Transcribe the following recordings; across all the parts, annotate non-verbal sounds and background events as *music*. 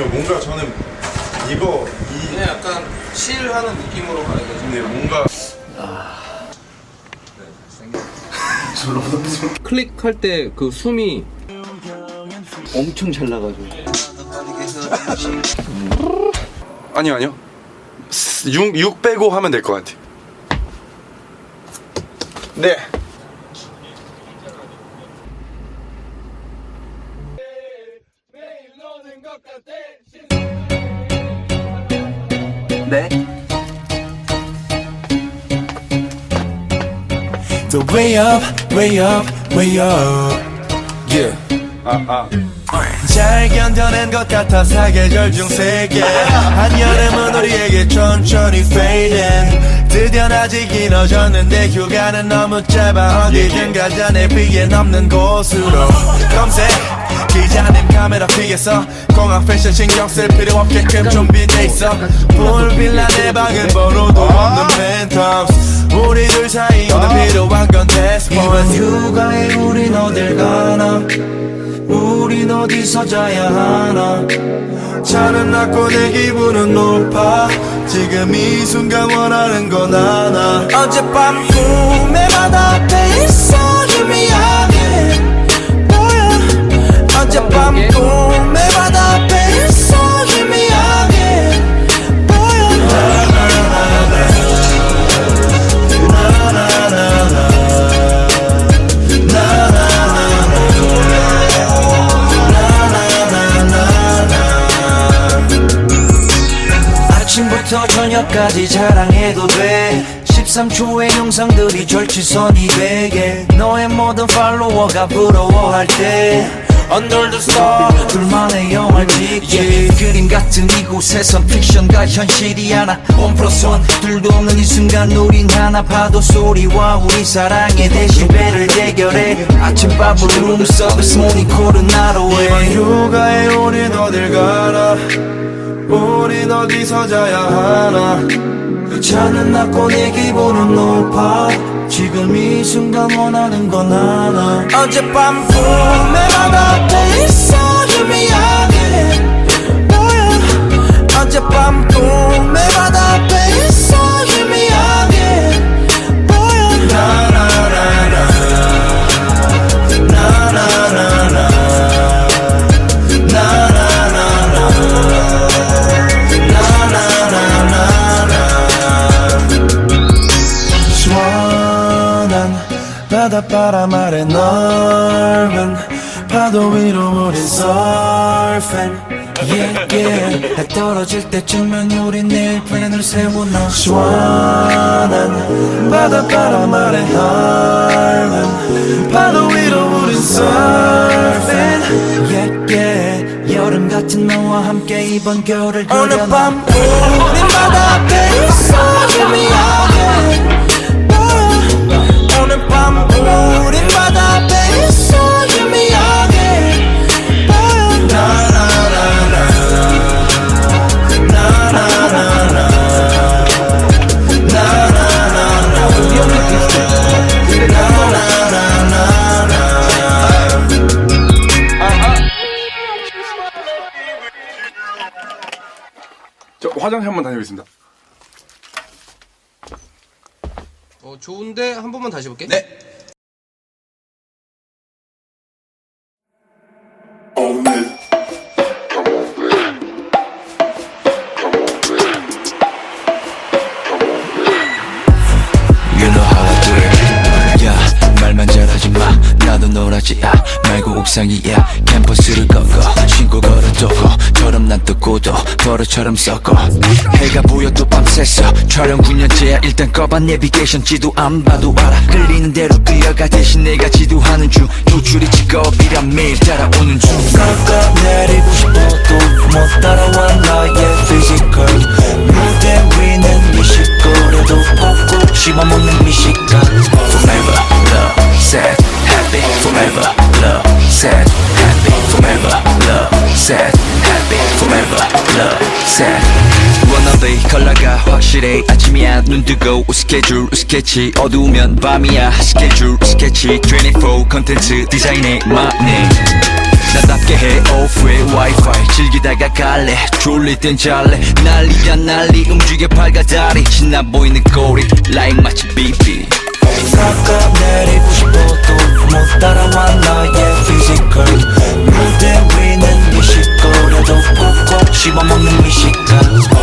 그냥 뭔가 저는 이거 이 그냥 약간 칠하는 느낌으로 가야 되죠. 근데 뭔가 *laughs* 클릭할 때 그 숨이 엄청 잘 나가죠. *laughs* 아니요 아니요. 6, 6 빼고 하면 될 것 같아요. 네 네. The way up, way up, way up. Yeah. 아 아 잘 견뎌낸 것 같아 사계절 중 세계 한여름은 우리에게 천천히 fading 드디어 낮이 길어졌는데 휴가는 너무 짧아 어디든 가자 내 비에 넘는 곳으로 검색 기자님 카메라 피겠어 공항 패션 신경 쓸 필요 없게끔 준비돼 있어. 풀빌라 내 방은 번호도 없는 펜트하우스. 우리 둘 사이 오늘 필요한 건 이번 휴가에 우린 어딜 가나? 우린 어디서 자야 하나? 차는 낮고 내 기분은 높아. 지금 이 순간 원하는 건 하나. 어젯밤 꿈에 바다 앞에 있어. 희미 밤 꿈에 바다 앞에 있어 희미하게 보여 아침부터 저녁까지 자랑해도 돼. 13초의 영상들이 절치선 200에 너의 모든 팔로워가 부러워할 때 Under the star 둘만의 영화를 찍게 그림 같은 이곳에선 픽션과 현실이 하나. 원 플러스 원 둘도 없는 이 순간 우린 하나. 파도 소리와 우리 사랑의 데시벨을 대결해. 아침밥을 룸 서비스 모닝콜은 나로 해 이번 휴가에 우린 어딜 가나? 우린 어디서 자야 하나? 차는 낮고 내 기분은 높아 지금 이 순간 원하는 건 하나. 어젯밤 꿈에 바다 앞에 있어 희미하게 보여. 어젯밤 꿈에 바다 앞에 바닷바람 아래 넓은 파도 위로 우린 surfing yeah, yeah. 해 떨어질 때쯤엔 우린 내일 플랜을 세우나 시원한 바닷바람 아래 넓은 파도 위로 우린 surfing yeah, yeah. 여름 같은 너와 함께 이번 겨울을 오늘 밤 우린 바다 앞에 있어. 희미하게 오늘 밤 우린 바다 버릇처럼 섞어. 해가 보여도 밤새서 촬영 9년째야. 일단 꺼봐 내비게이션 지도 안 봐도 알아. 끌리는 대로 끌려가. 대신 내가 지도하는 중. 노출이 직업이란 매일 따라오는 중. 깎아내리고 싶어도 못 따라와 나의 피지컬 무대 위는 미식거려도 없고 씹어먹는 미식가. Forever love sad happy Forever love sad happy Forever love sad happy Forever love sad. wannabe 컬러가 확실해. 아침이야 눈 뜨고 스케줄 스케치. 어두우면 밤이야 스케줄 스케치. 24 컨텐츠 디자인의 마네 나답게 해 오프의 와이파이. 즐기다가 갈래 졸릴 땐 잘래. 난리야 난리. 움직여 팔과 다리. 신나 보이는 꼬리 라인 마치 비비 Савка мере в шпоту Вновь дарована е физика Муде винен диши Корядо в кувко Шиба мамне мишика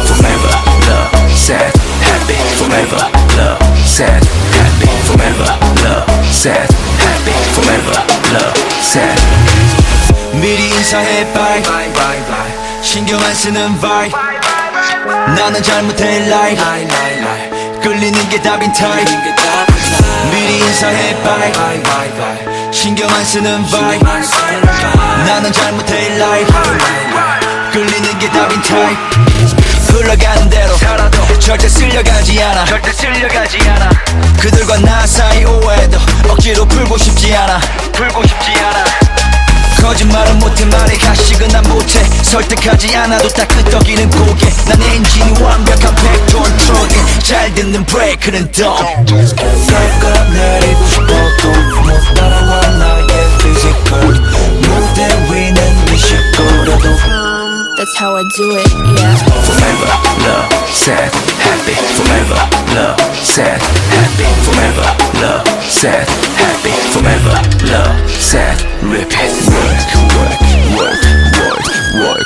Forever love, sad, happy. Forever love, sad, happy. Forever love, sad, happy. Forever love, sad. 미리 인사해 bye, bye, bye, bye. 신경 안 쓰는 vibe. 나는 잘못해 lie, lie, lie, lie. 끌리는 게 답인 타입 미리 인사해 bye bye bye bye. 신경 안 쓰는 vibe 나는 잘못해 lie 끌리는 게 답인 타입 흘러가는 대로 살아도 절대 쓸려가지 않아. 절대 쓸려가지 않아. 그들과 나 사이 오해도 억지로 풀고 싶지 않아. 풀고 싶지 않아. 거짓말은 못해 말해 가식은 난 못해. 설득하지 않아도 다 끄떡이는 고개. 난 엔진 잘 듣는 브레이크는 덤 깎아내리고 싶어도 못 따라와 나의 피지컬 무대 위는 미식거려도 That's how I do it, yeah. Forever love sad happy Forever love sad happy Forever love sad happy Forever love sad repeat work work work work work work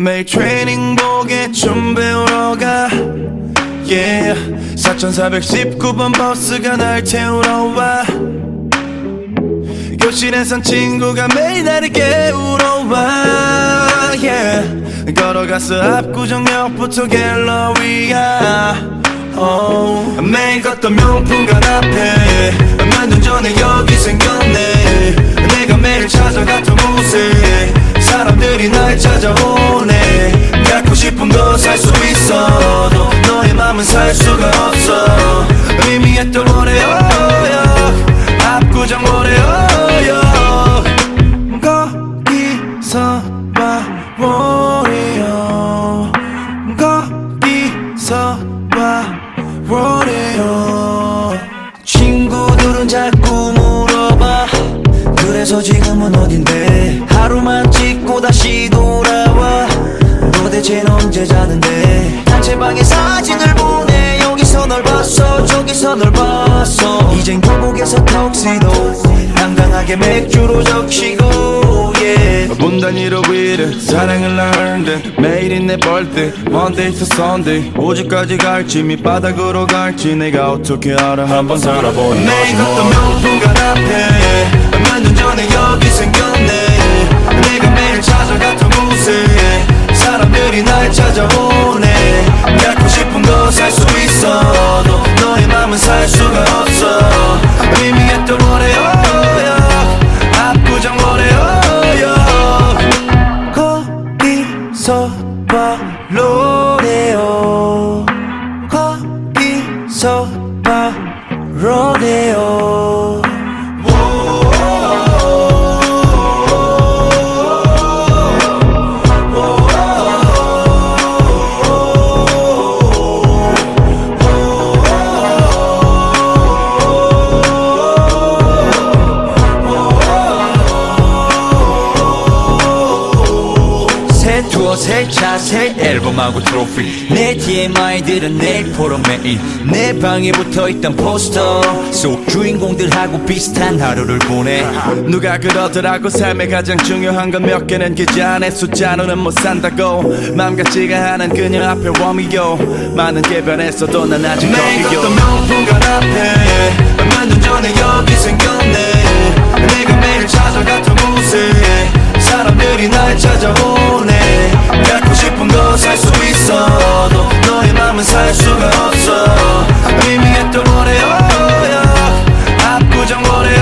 매일 트레이닝복에 춤 배우러 가. Yeah. 4419번 버스가 날 태우러 와. 교실에선 친구가 매일 나를 깨우러 와. Yeah. 걸어가서 압구정역부터 갤러리야. Oh. 매일 걷던 명품관 앞에. 몇 년 전에 여기 생겼네. 내가 매일 찾아갔던 곳에 사람들이 날 찾아오네. 갖고 싶은 거 살 수 있어도 너의 맘은 살 수가 없어. 의미했던 월요역 압구정 월요 널 봤어. 이젠 교복에서 턱시도 당당하게 맥주로 적시고 yeah. 문 단위로 위를 사랑을 나는데 매일이 내 벌떼 Monday to Sunday 오직까지 갈지 밑바닥으로 갈지 내가 어떻게 알아? 한번 살아보니 매일 걷던 명품관 앞에 몇년 전에 여기 생겼네. 내가 매일 찾아갔던 곳에 사람들이 날 찾아오네. 갖고 싶은 거 살 수 있어도 너 의 맘은 살 수가 없어 TMI들은 내일 보러 매일 내 방에 붙어있던 포스터 속 주인공들하고 비슷한 하루를 보내. 누가 그러더라고 삶의 가장 중요한 건 몇 개는 계좌 내 숫자로는 못 산다고. 맘 같지가 않은 그녀 앞에 웜이요. 많은 개변했어도 난 아직 거기요. 명품관 앞에 몇년 전에 여기 생겼네. 내가 매일 찾아갔던 곳에 사람들이 날 찾아오네. 갖고 싶은 거 살 수 있어도 너의 맘은 살 수가 없어. 의미했던 월요역 압구정 월요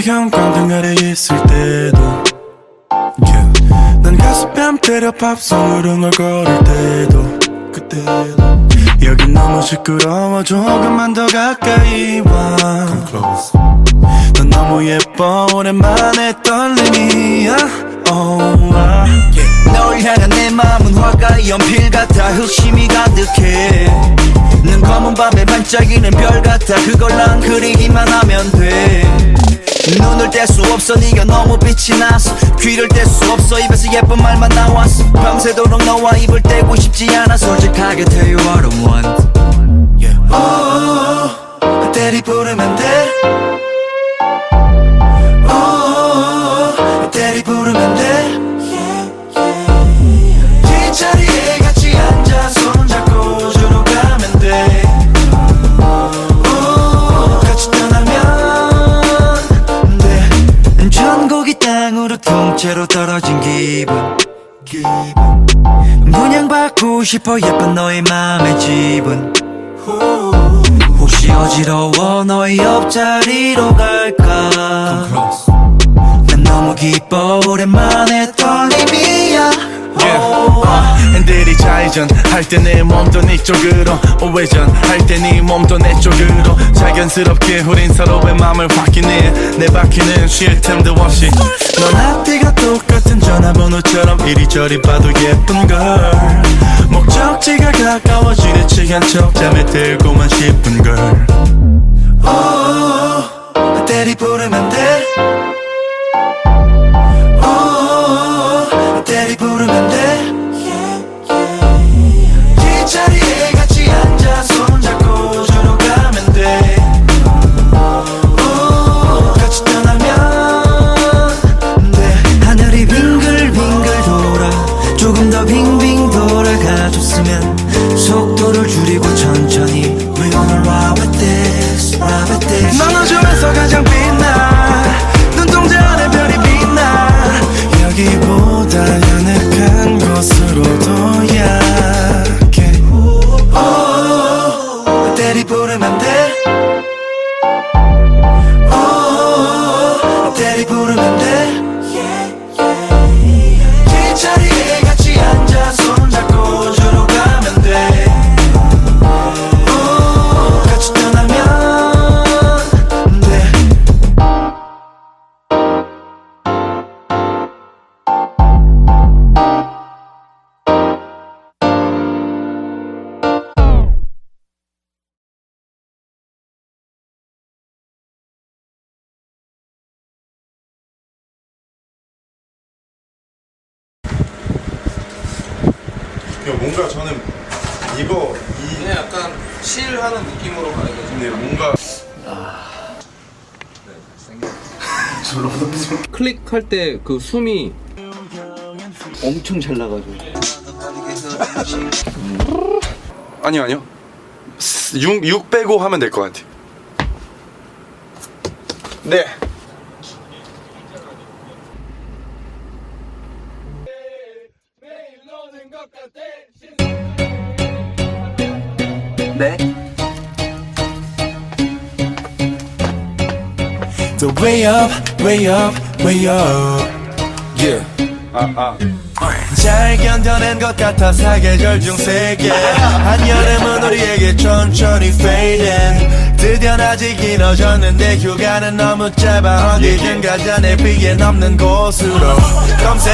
형 깡통 아래 있을 때도 yeah. 난 가슴 뺨 때려 팝송으로 흥얼거릴 때도 그때도 여긴 너무 시끄러워. 조금만 더 가까이 와. Come close. 넌 너무 예뻐. 오랜만에 떨림이야. Oh, ah. 널 향한 내 마음은 화가의 연필 같아. 흑심이 가득해. 는 검은 밤에 반짝이는 별 같아. 그걸 난수 없어. 네가 너무 빛이 나서 귀를 뗄 수 없어. 입에서 예쁜 말만 나왔어. 밤새도록 너와 입을 떼고 싶지 않아. 솔직하게 tell you what I want. 오, 때리 부르면 돼. 통째로 떨어진 기분 분양받고 싶어 예쁜 너의 마음의 집은 혹시 어지러워 너의 옆자리로 갈까? 난 너무 기뻐 오랜만에 떨림이야 핸들이 좌회전. 할때 내 몸도 네 쪽으로 우회전. 할때네 몸도 내 쪽으로 자연스럽게 우린 서로의 마음을 확인해. 내 바퀴는 쉴 틈도 없이. 넌 앞뒤가 똑같은 전화번호처럼 이리저리 봐도 예쁜 걸. 목적지가 가까워지는 시간 척 잠에 들고만 싶은 걸. 오, 때리 부르면 돼 우주에서 가장 빛나 뭔가 저는 이거 이 그냥 약간 칠하는 느낌으로 가야겠죠. 근데 뭔가 클릭할 때 그 숨이 엄청 잘 나가지고. 아니요 아니요. 6, 6 빼고 하면 될 것 같아요 네 네? The way up, way up, way up Yeah 아아 잘 견뎌낸 것 같아 사계절 중 세개 한여름은 우리에게 천천히 fading 드디어 낮이 길어졌는데 휴가는 너무 짧아. 어디든 가자 내 비에 넘는 곳으로. 검색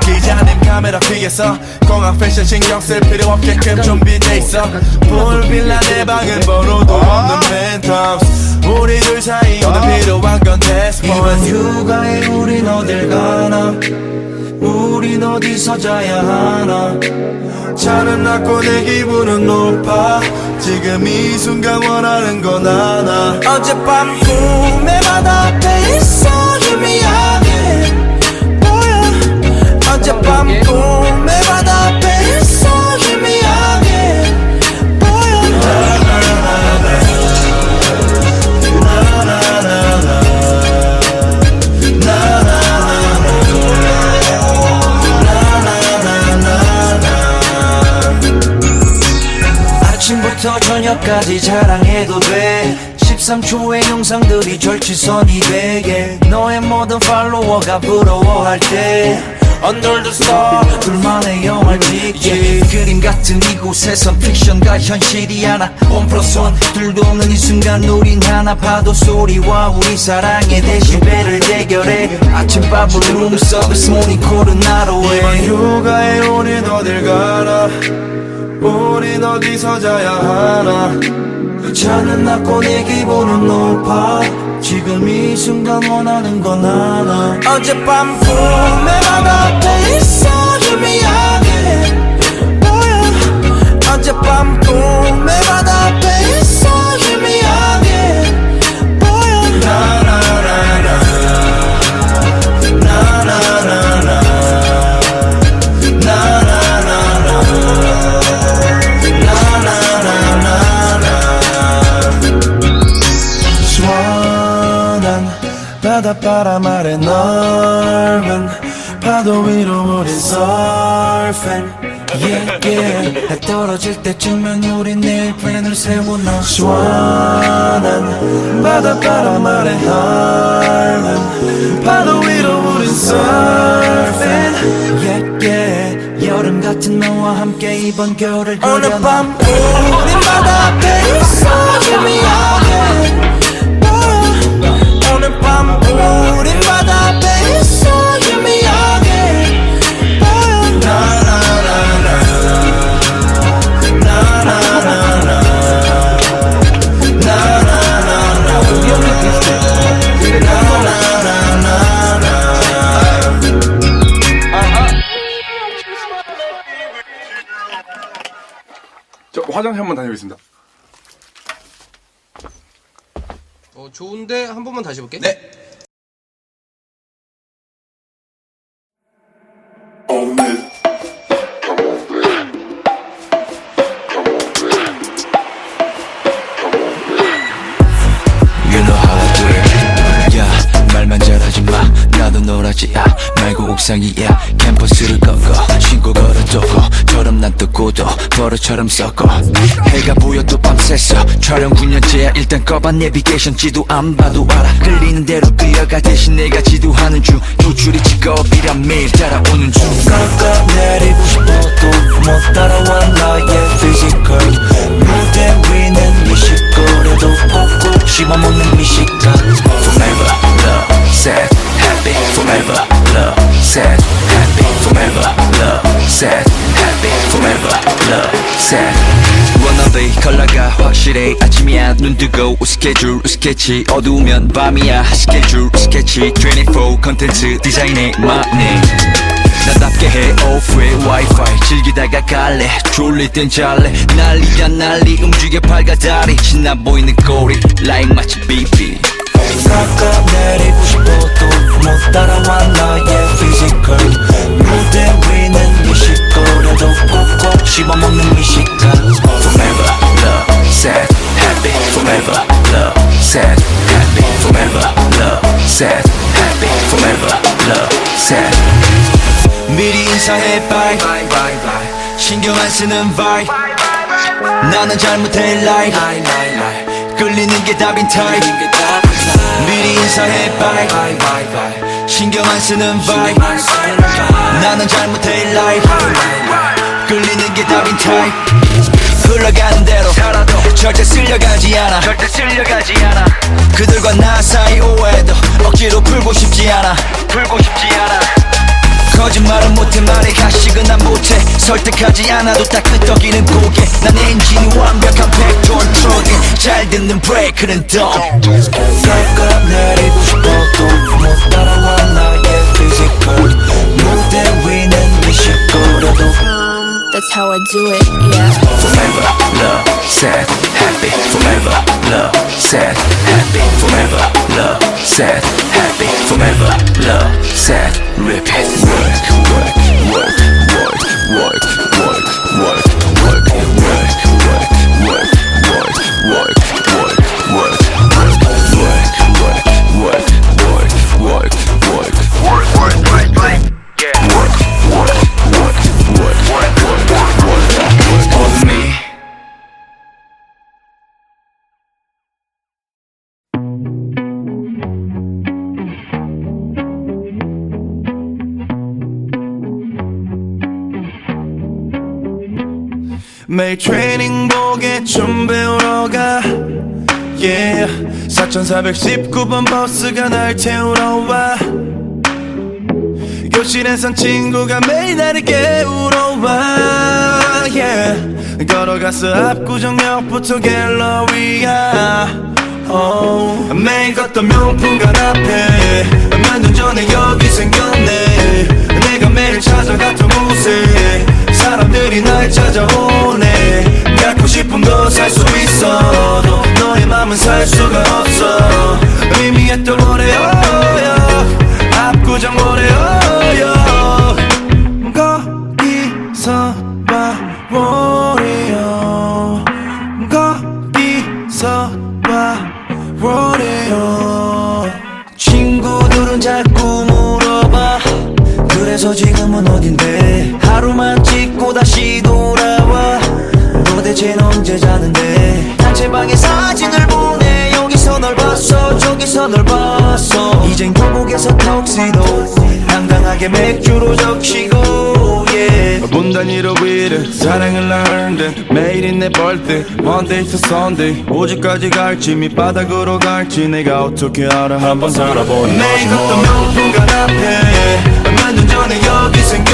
기자님 카메라 피겠어 공항 패션 신경 쓸 필요 없게끔 준비돼 있어. 풀빌라 내 방은 번호도 없는 펜트하우스 우리 이번 휴가에 우린 어딜 가나 우린 어디서 자야 하나? 차는 낮고 내 기분은 높아. 지금 이 순간 원하는 건 하나. 어젯밤 꿈에 바다 앞에 있어 희미하게. 보여 어젯밤 꿈에 저녁까지 자랑해도 돼. 13초의 영상들이 절치선 200에 너의 모든 팔로워가 부러워할 때. Under the star 둘만의 영화를 찍지. 그림 같은 이곳에선 픽션과 현실이 하나 원 플러스 원. 둘도 없는 이 순간 우린 하나 파도 소리와 우리 사랑의 데시벨을 대결해. 아침밥을 룸 서비스 모닝콜은 이번 해 휴가에 우린 어딜 가나 우린 어디서 자야 하나? 차는 낮고 내 기분은 높아. 지금 이 순간 원하는 건 하나. 어젯밤 꿈에 바다 앞에 있어 희미하게. 보여 어젯밤 꿈에 바다 앞에 때쯤엔 우린 내일 플랜을 세워놔 시원한 바닷바람 아래 넓은 파도 위로 우린 surfing yeah, yeah. 여름 같은 너와 함께 이번 겨울을 오늘 밤 우린 바다 앞에 있어 희미하 한번 다녀오겠습니다. 어, 좋은데 한 번만 다시 볼게. 네. You know how I do it. 야 말만 잘하지 마. 나도 놀아지 야. 말고 옥상이야. 캠퍼스를 꺾어. 신고 걸어두고. 저럼 난 뜨고도 버릇처럼 섞어 밤새서 촬영 9년째야. 일단 꺼봐 내비게이션 지도 안 봐도 알아. 끌리는 대로 끌려가. 대신 내가 지도하는 중. 노출이 직업이란 매일 따라오는 중. 깎아 내리고 싶어도 못 따라와 나의 피지컬 무대 위는 네 시거리도 없고 씹어먹는 미식감 Forever love sad happy. Forever love sad happy. Forever love sad happy Forever love sad. 원어의 컬러가 확실해. 아침이야 눈 뜨고 스케줄 스케치. 어두우면 밤이야 스케줄 스케치. 24 컨텐츠 디자인의 마네 나답게 해 오프의 와이파이. 즐기다가 갈래 졸릴 땐 잘래. 난리야 난리. 움직여 팔과 다리. 신나 보이는 꼬리 라인 마치 비비 깎아 내리고 싶어도 못 따라와 인사해 bye 신경 안 쓰는 vibe. 나는 잘못해 lie 끌리는 게 답인 타입 미리 인사해 bye. Bye 신경 안 쓰는 vibe. 나는 잘못해 lie 끌리는 게 답인 타입 흘러가는 대로 살아도 절대 쓸려가지 않아. 절대 쓸려가지 않아. 그들과 나 사이 오해도 억지로 풀고 싶지 않아. 풀고 싶지 않아 거짓말은 못해 말해 가식은 난 못해. 설득하지 않아도 딱 끄떡이는 고개. 난 엔진이 완벽한 팩토리 트럭에 잘 듣는 브레이크는 덤 깎아 내리 That's how I do it, yeah. Forever love, sad, happy. Forever love, sad, happy. Forever love, sad, happy. Forever love, sad, repeat. Work, work, 매일 트레이닝복에 좀 배우러 가 yeah. 4419번 버스가 날 태우러 와 교실에선 친구가 매일 나를 깨우러 와 yeah. 걸어가서 압구정역부터 갤러리야 oh. 매일 걷던 명품관 앞에 몇 년 전에 여기 생겼네 내가 매일 찾아갔던 곳에 사람들이 날 찾아오네. 갖고 싶은 거 살 수 있어도 너의 맘은 살 수가 없어. 의미했던 월요역 압구정 월요역 거기서 봐 월요역 거기서 봐 월요역 친구들은 자꾸 물어봐. 그래서 지금은 어딘데 도대체 언제 자는데 단체방에 사진을 보내. 여기서 널 봤어 저기서 널 봤어. 이젠 교복에서 턱시도 당당하게 맥주로 적시고 yeah. 문 단위로 위를 사랑을 나누는 듯 매일이 내 벌떼 Monday to Sunday. 오직까지 갈지 밑바닥으로 갈지 내가 어떻게 알아? 한번 살아보니 매일 걷던 명품관 앞에 몇년 전에 여기 생겼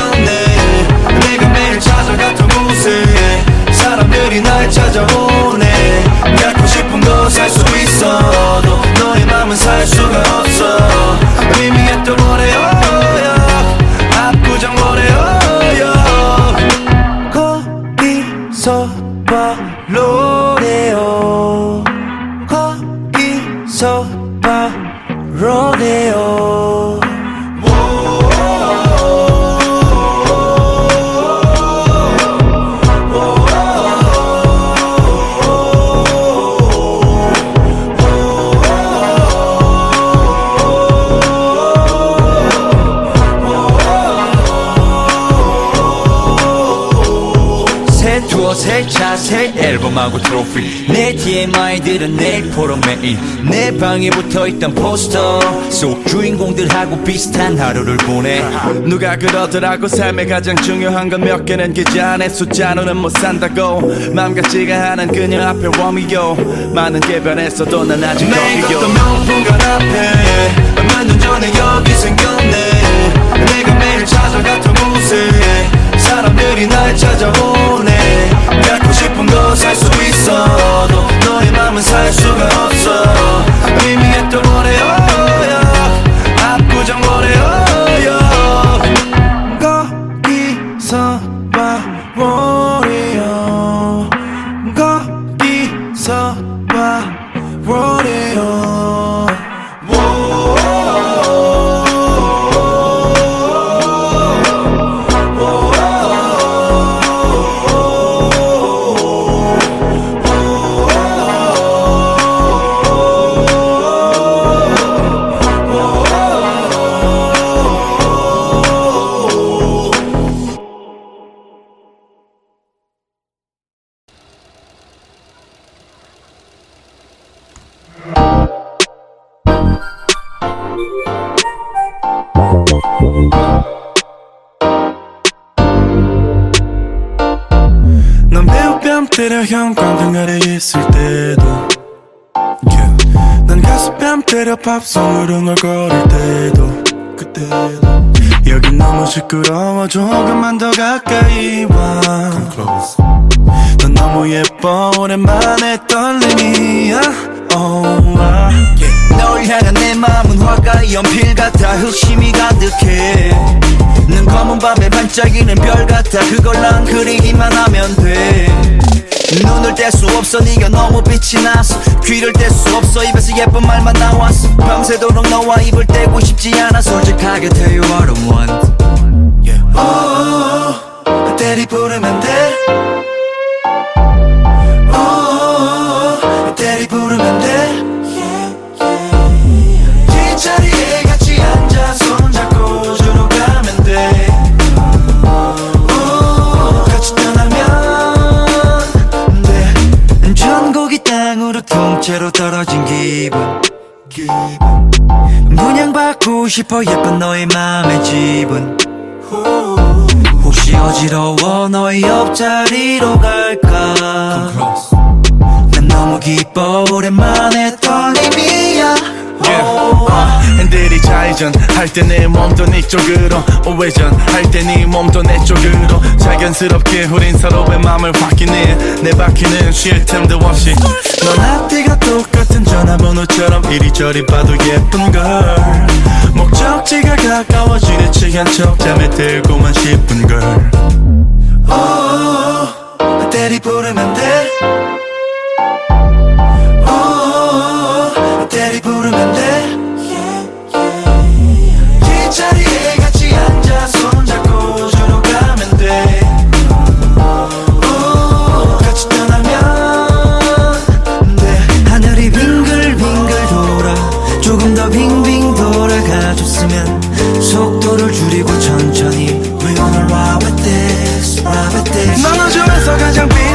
사람들이 날 찾아오네. 갖고 싶은 거 살 수 있어도 너의 맘은 살 수가 없어 내 방에 붙어있던 포스터 속 주인공들하고 비슷한 하루를 보내. 누가 그러더라고 삶의 가장 중요한 건 몇 개는 기지 안에 숫자로는 못 산다고. 맘 같지가 않은 그녀 앞에 웜이요. 많은 게 변했어도 난 아직 거기요. 명품관 앞에 몇년 전에 여기 생겼네. 내가 매일 찾아갔던 곳에 사람들이 날 찾아오네. 갖고 싶은 거 살 수 있어도 너의 맘은 살 수가 없어. 의미했던 월요역 압구정 월요 형광등 아래 있을 때도 yeah. 난 가슴 뺨 때려 팝송으로 널 걸을 때도 그때도 여긴 너무 시끄러워. 조금만 더 가까이 와. 넌 너무 예뻐. 오랜만에 떨림이야. Oh, ah. 널 향한 내 마음은 화가 연필 같아. 흑심이 가득해. 눈 검은 밤에 반짝이는 별 같아. 그걸 난 그리기만 하면 돼 눈을 뗄 수 없어 네가 너무 빛이 나서. 귀를 뗄 수 없어 입에서 예쁜 말만 나왔어 밤새도록 너와 입을 떼고 싶지 않아. 솔직하게 tell you what I want. Yeah. 오, 때리 부르면 돼. 오, 때리 부르면 돼 통째로 떨어진 기분. 분양받고 싶어 예쁜 너의 맘의 집은 혹시 어지러워 너의 옆자리로 갈까? 난 너무 기뻐 오랜만에 떨림이야. 오, 핸들이 좌회전 할때내 몸도 네 쪽으로 우회전. 할때네 몸도 내 쪽으로 자연스럽게 우린 서로의 마음을 확인해 내 바퀴는 쉴 틈도 없이. 넌 앞뒤가 똑같은 전화번호처럼 이리저리 봐도 예쁜 걸. 목적지가 가까워지는 취한 척 잠에 들고만 싶은 걸. 오, 때리 부르면 돼 将比